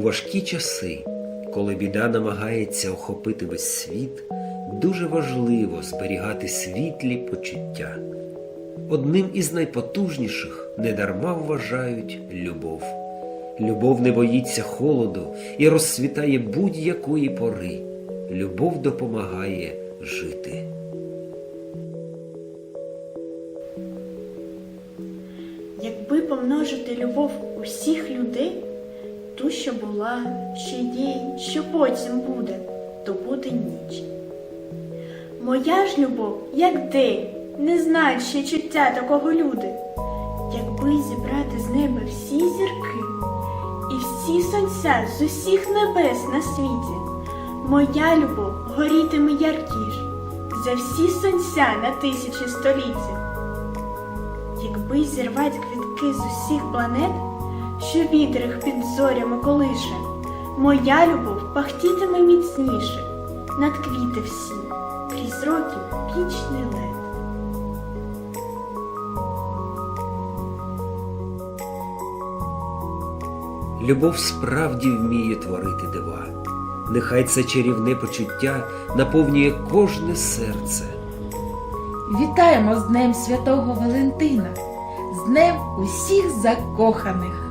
важкі часи, коли біда намагається охопити весь світ, дуже важливо зберігати світлі почуття. Одним із найпотужніших недарма вважають любов. Любов не боїться холоду і розцвітає будь-якої пори. Любов допомагає жити. Якби помножити любов усіх людей, ту, що була, що є, що потім буде, то буде ніч. Моя ж любов, як день, не знають ще чуття такого люди. Якби зібрати з неба всі зірки і всі сонця з усіх небес на світі, моя любов горітиме яркіш за всі сонця на тисячі століть. Якби зірвать квітки з усіх планет, що вітер їх під зорями колише, моя любов пахтітиме міцніше над квіти всі, крізь років вічний лед. Любов справді вміє творити дива. Нехай це чарівне почуття наповнює кожне серце. Вітаємо з Днем Святого Валентина, з Днем усіх закоханих.